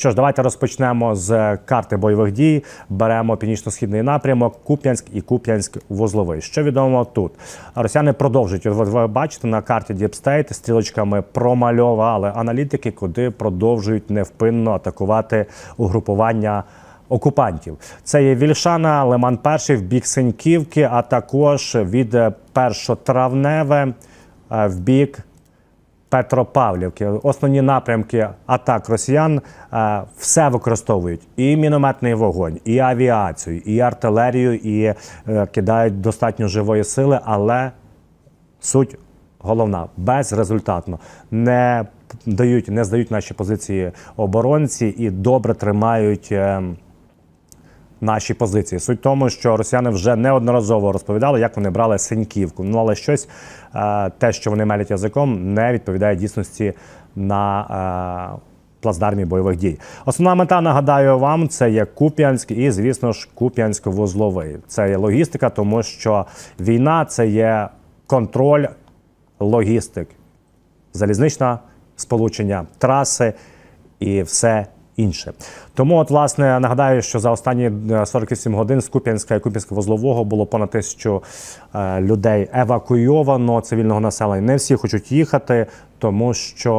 Що ж, давайте розпочнемо з карти бойових дій. Беремо північно-східний напрямок, Куп'янськ і Куп'янськ-Вузловий. Що відомо тут? Росіяни продовжують. От ви бачите на карті State стрілочками промальовували аналітики, куди продовжують невпинно атакувати угрупування. Окупантів це є Вільшана, Лиман Перший в бік Синьківки, а також від е, першотравневе е, в бік Петропавлівки. Основні напрямки атак росіян е, все використовують: і мінометний вогонь, і авіацію, і артилерію, і е, кидають достатньо живої сили, але суть головна безрезультатно. Не дають, не здають наші позиції оборонці і добре тримають. Наші позиції. Суть в тому, що росіяни вже неодноразово розповідали, як вони брали Синьківку. Ну але щось е, те, що вони мелять язиком, не відповідає дійсності на. Е, Плацдармі бойових дій. Основна мета, нагадаю вам, це є Куп'янськ і, звісно ж, Куп'янськ-Вузловий. Це є логістика, тому що війна це є контроль логістик, залізничне сполучення, траси і все інше. Тому, от, власне, нагадаю, що за останні е, 48 годин з Куп'янська і Куп'янсько-Вузлового було понад тисячу е, людей евакуйовано цивільного населення. Не всі хочуть їхати, тому що,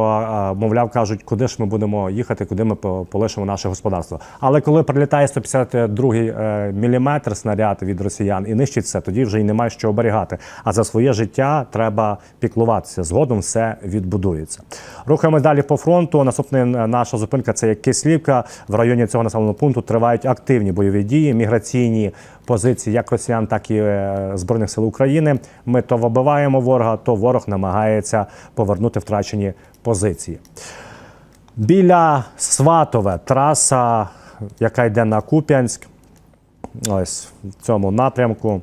е, мовляв, кажуть, куди ж ми будемо їхати, куди ми полишимо наше господарство. Але коли прилітає 152 е, міліметр снаряд від росіян і нищить все, тоді вже й немає що оберігати. А за своє життя треба піклуватися. Згодом все відбудується. Рухаємось далі по фронту. Наступна е, наша зупинка це є Кислівка. В районі цього населеного пункту тривають активні бойові дії, міграційні позиції як росіян, так і е, збройних сил України. Ми то вибиваємо ворога, то ворог намагається повернути втрачені позиції. Біля Сватове траса, яка йде на Куп'янськ. Ось в цьому напрямку.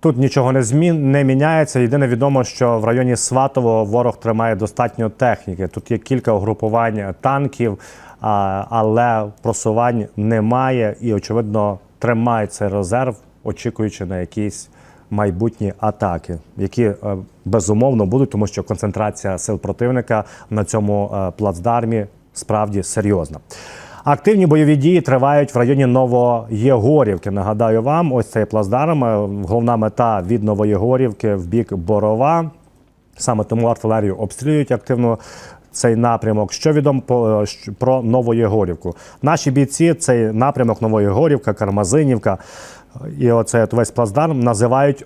Тут нічого не змін не міняється. Єдине відомо, що в районі Сватово ворог тримає достатньо техніки. Тут є кілька угрупувань танків, але просувань немає і, очевидно, тримає цей резерв, очікуючи на якісь майбутні атаки, які е, безумовно будуть, тому що концентрація сил противника на цьому е, плацдармі справді серйозна. Активні бойові дії тривають в районі Новоєгорівки. Нагадаю вам, ось цей плацдарм. е, Головна мета від Новоєгорівки в бік Борова. Саме тому артилерію обстрілюють активно цей напрямок. Що відомо е, про Новоєгорівку? Наші бійці цей напрямок Новоєгорівка, Кармазинівка і оцей от весь плацдарм називають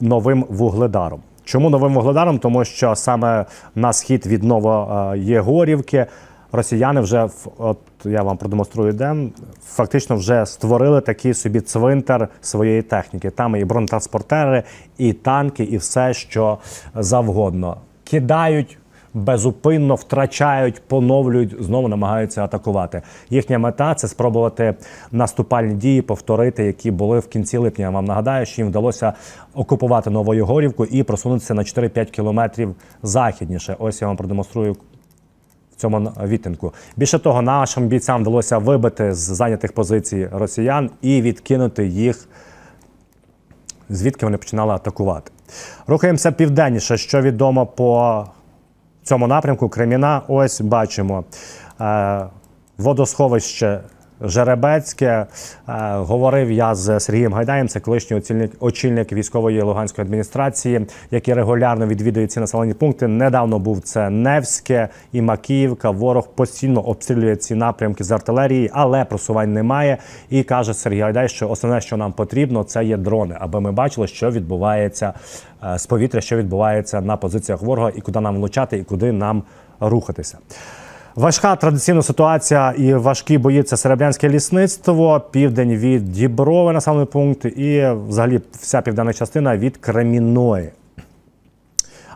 новим вугледаром. Чому новим вугледаром? Тому що саме на схід від Новоєгорівки росіяни вже в- от я вам продемонструю де фактично вже створили такий собі цвинтар своєї техніки. Там і бронетранспортери, і танки, і все, що завгодно. Кидають безупинно, втрачають, поновлюють, знову намагаються атакувати. Їхня мета це спробувати наступальні дії повторити, які були в кінці липня. Я вам нагадаю, що їм вдалося окупувати Новоєгорівку і просунутися на 4-5 кілометрів західніше. Ось я вам продемонструю цьому відтинку. Більше того, нашим бійцям вдалося вибити з зайнятих позицій росіян і відкинути їх, звідки вони починали атакувати. Рухаємося південніше, що відомо по цьому напрямку Креміна. Ось бачимо е, водосховище. Жеребецьке Е, говорив я з Сергієм Гайдаєм, це колишній очільник, очільник військової Луганської адміністрації, який регулярно відвідує ці населені пункти. Недавно був це Невське і Макіївка. Ворог постійно обстрілює ці напрямки з артилерії, але просувань немає. І каже Сергій Гайдай, що основне, що нам потрібно, це є дрони, аби ми бачили, що відбувається е, з повітря, що відбувається на позиціях ворога, і куди нам влучати, і куди нам рухатися. Важка традиційна ситуація і важкі бої це Серебрянське лісництво, південь від Діброви, населений пункт, і взагалі вся південна частина від Креміної.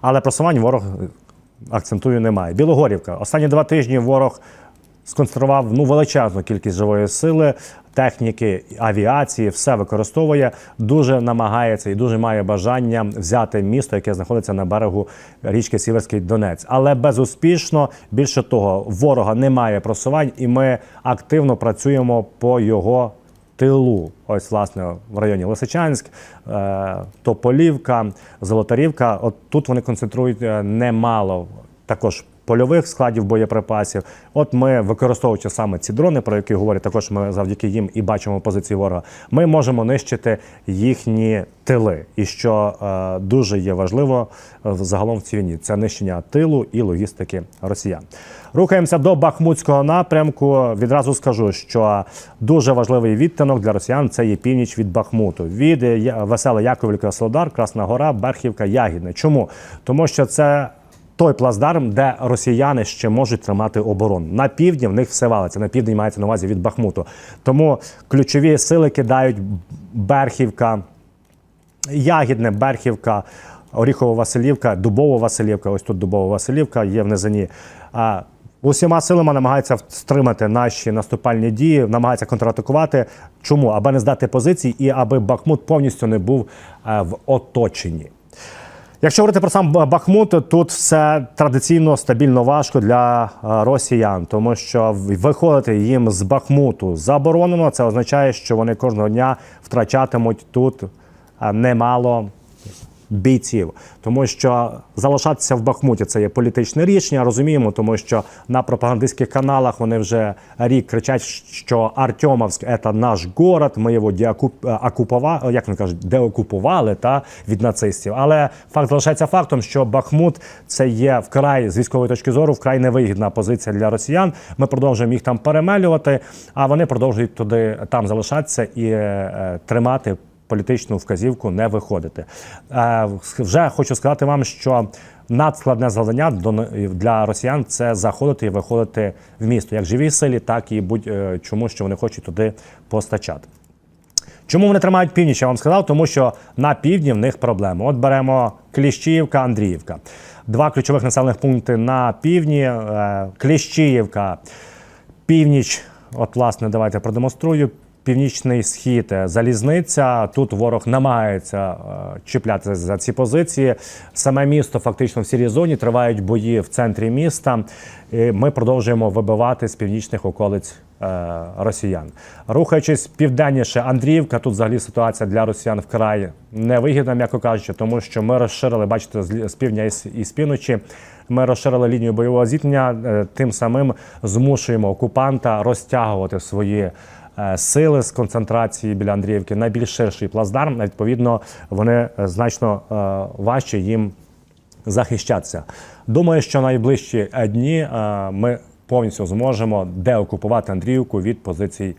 Але просувань ворог акцентую немає. Білогорівка. Останні два тижні ворог сконцентрував ну, величезну кількість живої сили, техніки, авіації, все використовує. Дуже намагається і дуже має бажання взяти місто, яке знаходиться на берегу річки Сіверський Донець. Але безуспішно, більше того, ворога немає просувань, і ми активно працюємо по його тилу. Ось, власне, в районі Лисичанськ, е, Тополівка, Золотарівка. От тут вони концентрують е, немало також польових складів боєприпасів. От ми, використовуючи саме ці дрони, про які говорять, також ми завдяки їм і бачимо позиції ворога. Ми можемо нищити їхні тили. І що е, дуже є важливо е, загалом в цій війні, це нищення тилу і логістики росіян. Рухаємося до Бахмутського напрямку. Відразу скажу, що дуже важливий відтинок для росіян це є північ від Бахмуту. Від е, Веселе Яковлівка, Солодар, Красна Гора, Берхівка, Ягідне. Чому? Тому що це той плацдарм, де росіяни ще можуть тримати оборону. На півдні в них все валиться. На південь мається на увазі від Бахмуту. Тому ключові сили кидають Берхівка, Ягідне, Берхівка, Оріхово-Василівка, Дубово-Василівка. Ось тут Дубово-Василівка є в низині. Усіма силами намагаються стримати наші наступальні дії, намагаються контратакувати. Чому? Аби не здати позиції і аби Бахмут повністю не був е, в оточенні. Якщо говорити про сам Бахмут, тут все традиційно стабільно важко для е, росіян, тому що виходити їм з Бахмуту заборонено. Це означає, що вони кожного дня втрачатимуть тут е, немало бійців, тому що залишатися в Бахмуті це є політичне рішення. Розуміємо, тому що на пропагандистських каналах вони вже рік кричать, що Артемовськ це наш город. Ми його деокупували, як вони кажуть, деокупували та від нацистів. Але факт залишається фактом, що Бахмут це є вкрай з військової точки зору вкрай невигідна позиція для росіян. Ми продовжуємо їх там перемелювати, а вони продовжують туди там залишатися і е, тримати політичну вказівку не виходити. Е, Вже хочу сказати вам, що надскладне завдання для росіян це заходити і виходити в місто, як живій силі, так і будь-чому, що вони хочуть туди постачати. Чому вони тримають північ? Я вам сказав, тому що на півдні в них проблеми. От беремо Кліщіївка, Андріївка. Два ключових населених пункти на півдні. Е, Кліщіївка, північ. От, власне, давайте продемонструю. Північний схід, е, залізниця. Тут ворог намагається е, чіплятися за ці позиції. Саме місто фактично в сірій зоні тривають бої в центрі міста. І ми продовжуємо вибивати з північних околиць е, росіян. Рухаючись південніше, Андріївка. Тут взагалі ситуація для росіян вкрай невигідна, м'яко кажучи, тому що ми розширили, бачите, з півдня і з- півночі. Ми розширили лінію бойового зіткнення, тим самим змушуємо окупанта розтягувати свої сили з концентрації біля Андріївки на більш ширший плацдарм. Відповідно, вони е, значно е, важче їм захищатися. Думаю, що найближчі е, дні е, ми повністю зможемо деокупувати Андріївку від позицій е,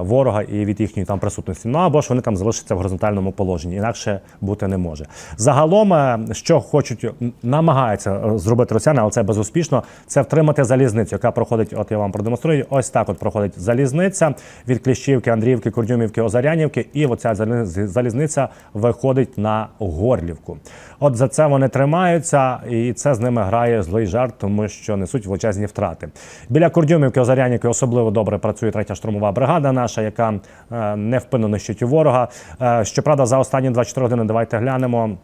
ворога і від їхньої там присутності. Ну або ж вони там залишаться в горизонтальному положенні, інакше бути не може. Загалом, е, що хочуть, намагаються е, зробити росіяни, але це безуспішно, це втримати залізницю, яка проходить. От я вам продемонструю. Ось так от проходить залізниця від Кліщівки, Андріївки, Курдюмівки, Озарянівки, і оця залізниця виходить на Горлівку. От за це вони тримаються, і це з ними грає злий жарт, тому що несуть величезні втрати. Біля Курдюмівки, Озарянівки особливо добре працює третя штурмова бригада наша, яка е, невпинно нищить у ворога. Е, щоправда, за останні 24 години давайте глянемо.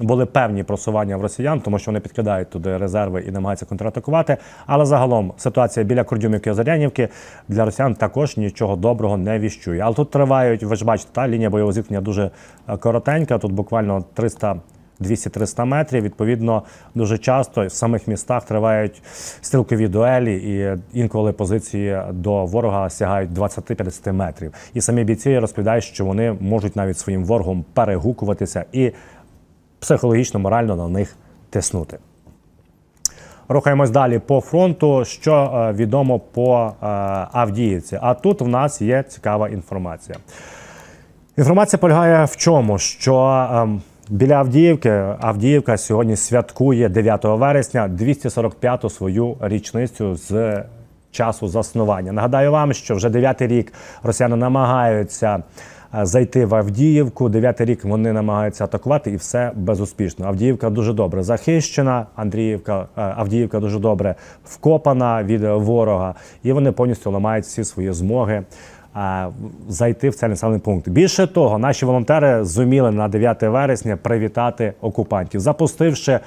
Були певні просування в росіян, тому що вони підкидають туди резерви і намагаються контратакувати. Але загалом ситуація біля Кордюмівки і для росіян також нічого доброго не віщує. Але тут тривають, ви ж бачите, та лінія бойового зіткнення дуже е, коротенька. Тут буквально 300 200-300 метрів. Відповідно, дуже часто в самих містах тривають стрілкові дуелі, і інколи позиції до ворога сягають 20-50 метрів. І самі бійці розповідають, що вони можуть навіть своїм ворогом перегукуватися і психологічно, морально на них тиснути. Рухаємось далі по фронту. Що е, відомо по е, Авдіївці? А тут в нас є цікава інформація. Інформація полягає в чому? Що ем, біля Авдіївки Авдіївка сьогодні святкує 9 вересня 245-ту свою річницю з часу заснування. Нагадаю вам, що вже 9 рік росіяни намагаються е, зайти в Авдіївку. 9 рік вони намагаються атакувати, і все безуспішно. Авдіївка дуже добре захищена. Андріївка, е, Авдіївка дуже добре вкопана від ворога, і вони повністю ламають всі свої змоги зайти в цей населений пункт. Більше того, наші волонтери зуміли на 9 вересня привітати окупантів, запустивши е,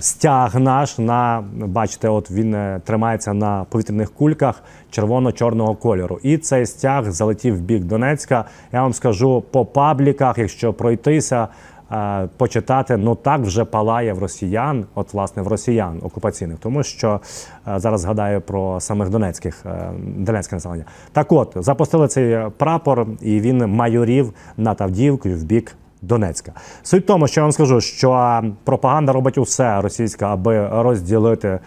стяг наш на бачите, от він е, тримається на повітряних кульках червоно-чорного кольору. І цей стяг залетів в бік Донецька. Я вам скажу по пабліках, якщо пройтися. Е, почитати, ну так вже палає в росіян, от власне в росіян окупаційних, тому що е, зараз згадаю про самих донецьких е, донецьке населення. Так от запустили цей прапор, і він майорів над Авдіївкою в бік Донецька. Суть в тому, що я вам скажу, що пропаганда робить усе російська, аби розділити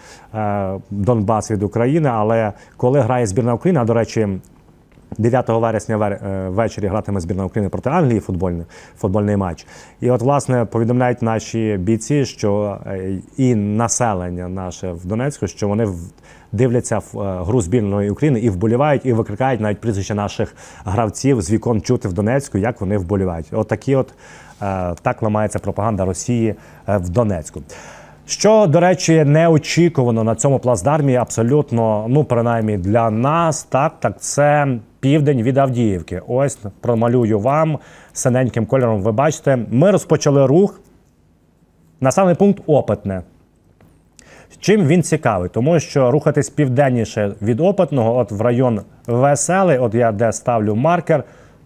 Донбас від України. Але коли грає збірна України, а до речі, 9 вересня е, ввечері гратиме збірна України проти Англії футбольний, футбольний матч. І от, власне, повідомляють наші бійці, що е, і населення наше в Донецьку, що вони дивляться в е, гру збірної України і вболівають, і викрикають навіть прізвища наших гравців з вікон чути в Донецьку, як вони вболівають. От такі от так ламається пропаганда Росії в Донецьку. Що, до речі, неочікувано на цьому плацдармі, абсолютно, ну принаймні для нас, так, так це південь від Авдіївки. Ось промалюю вам синеньким кольором. Ви бачите, ми розпочали рух. Населений пункт Опитне. Чим він цікавий? Тому що рухатись південніше від Опитного, от в район Веселий, от я де ставлю маркер,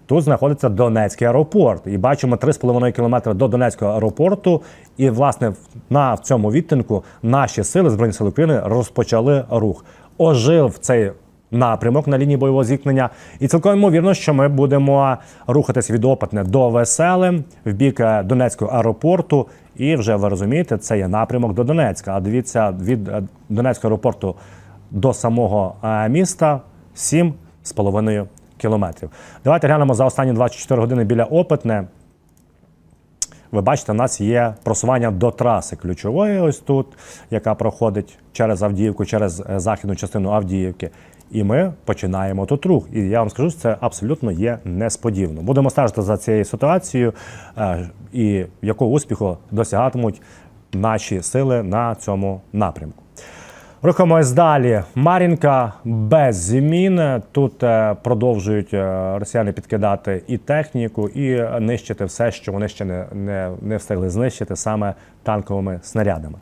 тут знаходиться Донецький аеропорт. І бачимо 3,5 кілометри до Донецького аеропорту. І, власне, на цьому відтинку наші сили Збройні Сили України розпочали рух. Ожив цей напрямок на лінії бойового зіткнення. І цілком ймовірно, що ми будемо рухатись від Опитне до Веселе в бік е, Донецького аеропорту. І вже ви розумієте, це є напрямок до Донецька. А дивіться, від е, Донецького аеропорту до самого е, міста 7,5 кілометрів. Давайте глянемо за останні 24 години біля Опитне. Ви бачите, у нас є просування до траси ключової, ось тут, яка проходить через Авдіївку, через е, західну частину Авдіївки. І ми починаємо тут рух. І я вам скажу, що це абсолютно є несподівано. Будемо стежити за цією ситуацією е, і якого успіху досягатимуть наші сили на цьому напрямку. Рухаємось далі. Марінка без змін. Тут е, продовжують е, росіяни підкидати і техніку, і нищити все, що вони ще не, не, не встигли знищити саме танковими снарядами.